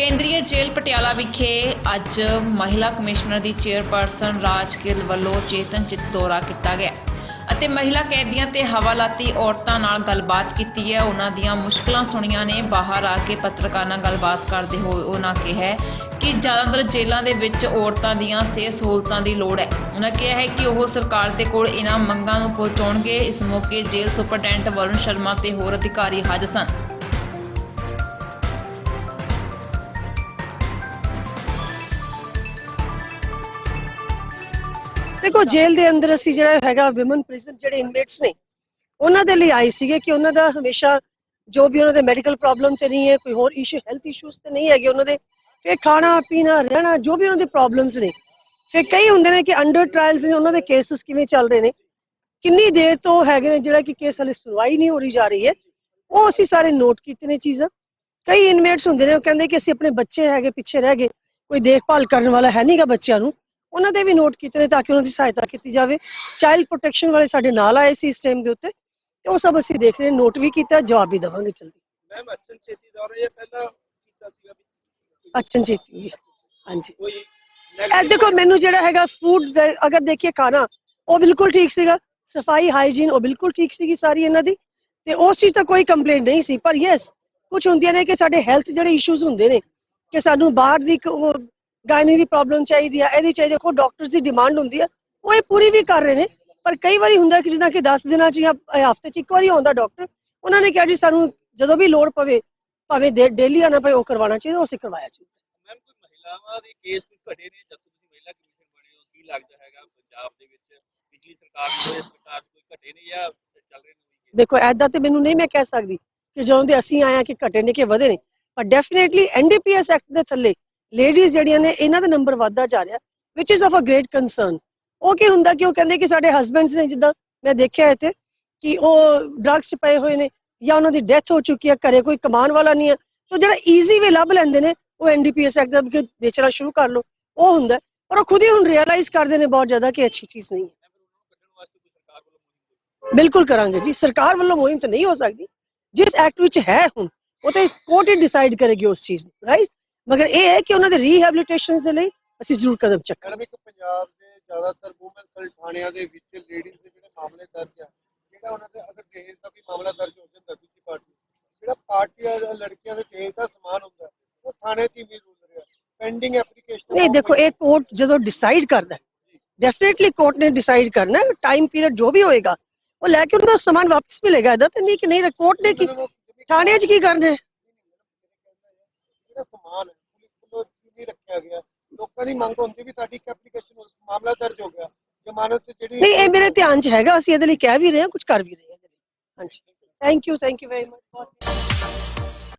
ਕੇਂਦਰੀ ਜੇਲ੍ਹ ਪਟਿਆਲਾ ਵਿਖੇ ਅੱਜ ਮਹਿਲਾ ਕਮਿਸ਼ਨਰ ਦੀ ਚੇਅਰਪਰਸਨ ਰਾਜ ਰਾਜਕਿਲ ਵੱਲੋਂ ਚੇਤਨ ਚਿੱਤ ਦੌਰਾ ਕੀਤਾ ਗਿਆ ਅਤੇ ਮਹਿਲਾ ਕੈਦੀਆਂ ਤੇ ਹਵਾਲਾਤੀ ਔਰਤਾਂ ਨਾਲ ਗੱਲਬਾਤ ਕੀਤੀ ਹੈ। ਉਹਨਾਂ ਦੀਆਂ ਮੁਸ਼ਕਲਾਂ ਸੁਣੀਆਂ ਨੇ। ਬਾਹਰ ਆ ਕੇ ਪੱਤਰਕਾਰਾਂ ਨਾਲ ਗੱਲਬਾਤ ਕਰਦੇ ਹੋਏ ਉਹਨਾਂ ਕਿਹਾ ਕਿ ਜ਼ਿਆਦਾਤਰ ਜੇਲ੍ਹਾਂ ਦੇ ਵਿੱਚ ਔਰਤਾਂ ਦੀਆਂ ਸਿਹਤ ਸਹੂਲਤਾਂ ਦੀ ਲੋੜ ਹੈ। ਉਹਨਾਂ ਕਿਹਾ ਹੈ ਕਿ ਉਹ ਸਰਕਾਰ ਦੇ ਕੋਲ ਇਹਨਾਂ ਮੰਗਾਂ ਨੂੰ ਪਹੁੰਚਾਉਣਗੇ। ਇਸ ਮੌਕੇ ਜੇਲ੍ਹ ਸੁਪਰਡੈਂਟ ਵਰੁਣ ਸ਼ਰਮਾ ਤੇ ਹੋਰ ਅਧਿਕਾਰੀ ਹਾਜ਼ਰ ਸਨ। ਦੇਖੋ, ਜੇਲ੍ਹ ਦੇ ਅੰਦਰ ਅਸੀਂ ਜਿਹੜਾ ਹੈਗਾ ਔਮਨ ਪ੍ਰਿਜ਼ਨ ਜਿਹੜੇ ਇਨਮੇਟਸ ਨੇ, ਉਹਨਾਂ ਦੇ ਲਈ ਆਏ ਸੀਗੇ ਕਿ ਉਹਨਾਂ ਦਾ ਹਮੇਸ਼ਾ ਜੋ ਵੀ ਉਹਨਾਂ ਦੇ ਮੈਡੀਕਲ ਪ੍ਰੋਬਲਮ ਤੇ ਨਹੀਂ ਹੈ, ਕੋਈ ਹੋਰ ਇਸ਼ੂ ਹੈਲਥ ਇਸ਼ੂਸ ਤੇ ਨਹੀਂ ਹੈਗੇ ਉਹਨਾਂ ਦੇ, ਫਿਰ ਖਾਣਾ, ਪੀਣਾ, ਰਹਿਣਾ, ਜੋ ਵੀ ਉਹਨਾਂ ਦੇ ਪ੍ਰੋਬਲਮਸ ਨੇ, ਫਿਰ ਕਈ ਹੁੰਦੇ ਨੇ ਕਿ ਅੰਡਰ ਟ੍ਰਾਇਲਸ ਨੇ, ਉਹਨਾਂ ਦੇ ਕੇਸਸ ਕਿਵੇਂ ਚੱਲ ਰਹੇ ਨੇ, ਕਿੰਨੀ ਦੇਰ ਤੋਂ ਹੈਗੇ ਨੇ ਜਿਹੜਾ ਕਿ ਕੇਸ ਹਲੇ ਸੁਣਵਾਈ ਨਹੀਂ ਹੋ ਰਹੀ ਜਾ ਰਹੀ ਹੈ, ਉਹ ਅਸੀਂ ਸਾਰੇ ਨੋਟ ਕੀਤੇ ਨੇ ਚੀਜ਼ਾਂ। ਕਈ ਇਨਮੇਟਸ ਹੁੰਦੇ ਨੇ, ਉਹ ਕਹਿੰਦੇ ਕਿ ਅਸੀਂ ਆਪਣੇ ਬੱਚੇ ਹੈਗੇ, ਪਿੱਛੇ ਰਹਿ ਗਏ, ਕੋਈ ਦੇਖਭਾਲ ਕਰਨ ਵਾਲਾ ਹੈ ਨਹੀਂਗਾ ਬੱਚਿਆਂ ਨੂੰ ਉਹਨਾਂ ਦੇ ਵੀ ਨੋਟ ਕੀਤੇ ਨੇ ਤਾਂ ਕਿ ਉਹਨਾਂ ਦੀ ਸਹਾਇਤਾ ਕੀਤੀ ਜਾਵੇ। ਚਾਈਲਡ ਪ੍ਰੋਟੈਕਸ਼ਨ ਵਾਲੇ ਸਾਡੇ ਨਾਲ ਆਏ ਸੀ ਇਸ ਟਾਈਮ ਦੇ ਉੱਤੇ ਤੇ ਉਹ ਸਭ ਅਸੀਂ ਦੇਖ ਰਹੇ ਨੋਟ ਵੀ ਕੀਤਾ ਜਵਾਬ ਵੀ ਦੇਵਾਂਗੇ ਜਲਦੀ। ਮੈਮ ਅਚਨ ਛੇਤੀ ਦੌਰਾ ਇਹ ਪਹਿਲਾਂ ਕੀਤਾ ਸੀਗਾ ਵੀ ਅਚਨ ਜੀਤੀ ਹਾਂਜੀ। ਕੋਈ ਇਹ ਦੇਖੋ ਮੈਨੂੰ ਜਿਹੜਾ ਹੈਗਾ ਫੂਡ ਅਗਰ ਦੇਖੀਏ ਖਾਣਾ ਉਹ ਬਿਲਕੁਲ ਠੀਕ ਸੀਗਾ। ਸਫ਼ਾਈ ਹਾਈਜੀਨ ਉਹ ਬਿਲਕੁਲ ਠੀਕ ਸੀਗੀ ਸਾਰੀ ਇਹਨਾਂ ਦੀ। ਤੇ ਉਸ ਚੀਜ਼ ਤਾਂ ਕੋਈ ਕੰਪਲੇਂਟ ਨਹੀਂ ਸੀ। ਪਰ ਯੈਸ ਕੁਝ ਹੁੰਦੀਆਂ ਨੇ ਕਿ ਸਾਡੇ ਹੈਲਥ ਜਿਹੜੇ ਇਸ਼ੂਜ਼ ਹੁੰਦੇ ਨੇ ਕਿ ਸਾਨੂੰ ਬਾਹਰ ਦੀ ਗਾਇਨੀ ਦੀ ਪ੍ਰੋਬਲਮ ਚਾਹੀਦੀ ਆ ਇਹਦੀ ਚਾਹੀਦੀ ਕੋਈ ਡਾਕਟਰਸ ਦੀ ਡਿਮਾਂਡ ਹੁੰਦੀ ਆ ਉਹ ਇਹ ਪੂਰੀ ਵੀ ਕਰ ਰਹੇ ਨੇ ਪਰ ਕਈ ਵਾਰੀ ਹੁੰਦਾ ਕਿ ਜਿੱਦਾਂ ਕਿ 10 ਦਿਨਾਂ 'ਚ ਜਾਂ ਹਫ਼ਤੇ 'ਚ ਇੱਕ ਵਾਰੀ ਆਉਂਦਾ ਡਾਕਟਰ ਉਹਨਾਂ ਨੇ ਕਿਹਾ ਜੀ ਸਾਨੂੰ ਜਦੋਂ ਵੀ ਲੋੜ ਪਵੇ ਭਾਵੇਂ ਡੇਲੀ ਆਣਾ ਪਏ ਉਹ ਕਰਵਾਉਣਾ ਚਾਹੀਦਾ ਉਹ ਅਸੀਂ ਕਰਵਾਇਆ ਜੀ। ਮੈਮ ਕੋਈ ਮਹਿਲਾਵਾਂ ਦੇ ਕੇਸ ਕੋਈ ਘਟੇ ਨੇ ਜਦੋਂ ਤੁਸੀਂ ਮਹਿਲਾ ਕਮਿਸ਼ਨ ਬਣੇ ਹੋ ਕੀ ਲੱਗਦਾ ਹੈਗਾ ਪੰਜਾਬ ਦੇ ਵਿੱਚ ਪਿਛਲੀ ਸਰਕਾਰ ਤੋਂ ਇਸ ਸਰਕਾਰ 'ਚ ਕੋਈ ਘਟੇ ਨੇ ਜਾਂ ਚੱਲ ਰਹੇ ਨੇ ਕੋਈ ਦੇਖੋ ਐਦਾਂ ਤੇ ਮੈਨੂੰ ਨਹੀਂ ਮੈਂ ਕਹਿ ਸਕਦੀ ਕਿ ਜਦੋਂ ਦੇ ਅਸੀਂ ਆਏ ਆ ਕਿ ਘਟੇ ਨੇ ਕਿ ਵਧੇ ਨੇ ਪਰ ਡੈਫੀਨਿਟਲੀ ਐਨਡੀਪੀਐਸ ਐਕਟ ਦੇ ਥੱਲੇ ਲੇਡੀਜ਼ ਜਿਹੜੀਆਂ ਨੇ, ਇਹਨਾਂ ਦਾ ਨੰਬਰ ਵੱਧਦਾ ਜਾ ਰਿਹਾ ਵਿਚ is of a great concern ਉਹ ਕੀ ਹੁੰਦਾ ਕਿ ਉਹ ਕਹਿੰਦੇ ਕਿ ਸਾਡੇ ਹਸਬੰਡਸ ਨੇ ਜਿੱਦਾਂ ਮੈਂ ਦੇਖਿਆ ਇੱਥੇ ਕਿ ਉਹ ਡਰੱਗਸ 'ਚ ਪਏ ਹੋਏ ਨੇ ਜਾਂ ਉਹਨਾਂ ਦੀ ਡੈਥ ਹੋ ਚੁੱਕੀ ਹੈ, ਘਰੇ ਕੋਈ ਕਮਾਉਣ ਵਾਲਾ ਨਹੀਂ ਹੈ ਸੋ ਜਿਹੜਾ ਈਜ਼ੀ ਵੇ ਲੱਭ ਲੈਂਦੇ ਨੇ, ਉਹ ਐਨਡੀਪੀਐਸ ਐਕਟ ਦਾ ਕਿ ਵੇਚਣਾ ਸ਼ੁਰੂ ਕਰ ਲਓ, ਉਹ ਹੁੰਦਾ ਪਰ ਉਹ ਖੁਦ ਹੀ ਹੁਣ ਰਿਅਲਾਈਜ਼ ਕਰਦੇ ਨੇ ਬਹੁਤ ਜ਼ਿਆਦਾ ਕਿ ਅੱਛੀ ਚੀਜ਼ ਨਹੀਂ ਹੈ। ਬਿਲਕੁਲ ਕਰਾਂਗੇ ਜੀ, ਸਰਕਾਰ ਵੱਲੋਂ ਮੁਹਿੰਮ ਤਾਂ ਨਹੀਂ ਹੋ ਸਕਦੀ। ਜਿਸ ਐਕਟ ਵਿੱਚ ਹੈ ਹੁਣ, ਉਹ ਤੇ ਕੋਰਟ ਹੀ ਡਿਸਾਈਡ ਕਰੇਗੀ ਉਸ ਚੀਜ਼ ਨੂੰ ਰਾਈਟ ਮਗਰ ਇਹ ਹੈ ਕਿ ਉਹਨਾਂ ਦੇ ਰੀਹੈਬਿਲਿਟੇਸ਼ਨ ਦੇ ਲਈ ਅਸੀਂ ਜ਼ਰੂਰ ਕਦਮ ਚੱਕਾਂਗੇ ਮੈਡਮ ਇੱਕ ਪੰਜਾਬ ਦੇ ਜ਼ਿਆਦਾਤਰ ਵੂਮਨ ਸੈਲ ਥਾਣਿਆਂ ਦੇ ਵਿੱਚ ਲੇਡੀਜ਼ ਦੇ ਜਿਹੜੇ ਮਾਮਲੇ ਦਰਜ ਆ ਜਿਹੜਾ ਉਹਨਾਂ ਦੇ ਅਗਰ ਦਹੇਜ ਦਾ ਵੀ ਮਾਮਲਾ ਦਰਜ ਹੋ ਜਾਂਦਾ ਦੂਜੀ ਪਾਰਟੀ ਜਿਹੜਾ ਪਾਰਟੀ ਆ ਲੜਕੀਆਂ ਦੇ ਦਹੇਜ ਦਾ ਸਮਾਨ ਹੁੰਦਾ ਉਹ ਥਾਣੇ 'ਚ ਹੀ ਵੀ ਰੁਲ ਰਿਹਾ ਪੈਂਡਿੰਗ ਐਪਲੀਕੇਸ਼ਨ ਨਹੀਂ ਦੇਖੋ ਇਹ ਕੋਰਟ ਜਦੋਂ ਡਿਸਾਈਡ ਕਰਦਾ ਹੈ ਡੈਫੀਨਿਟਲੀ ਕੋਰਟ ਨੇ ਡਿਸਾਈਡ ਕਰਨਾ ਹੈ ਟਾਈਮ ਪੀਰੀਅਡ ਜੋ ਵੀ ਹੋਏਗਾ ਉਹ ਲੈ ਕੇ ਉਹਨਾਂ ਦਾ ਸਮਾਨ ਵਾਪਸ ਮਿਲੇਗਾ ਇਹਦਾ ਤੇ ਨਹੀਂ ਕਿ ਨਹੀਂ ਕੋਰਟ ਨੇ ਕੀ ਥਾਣੇ 'ਚ ਕੀ ਕਰਨਾ ਹੈ ਜਿਹੜਾ ਸਮਾਨ ਹੈ ਪੁਲਿਸ ਵੱਲੋਂ ਨਹੀਂ ਰੱਖਿਆ ਗਿਆ ਲੋਕਾਂ ਮੰਗ ਹੁੰਦੀ ਵੀ ਸਾਡੀ ਐਪਲੀਕੇਸ਼ਨ ਮਾਮਲਾ ਦਰਜ ਹੋ ਗਿਆ। ਜ਼ਮਾਨਤ ਜਿਹੜੀ ਨਹੀਂ, ਇਹ ਮੇਰੇ ਧਿਆਨ 'ਚ ਹੈਗਾ, ਅਸੀਂ ਇਹਦੇ ਲਈ ਕਹਿ ਵੀ ਰਹੇ ਹਾਂ, ਕੁਝ ਕਰ ਵੀ ਰਹੇ ਹਾਂ ਹਾਂਜੀ। Thank you thank you very much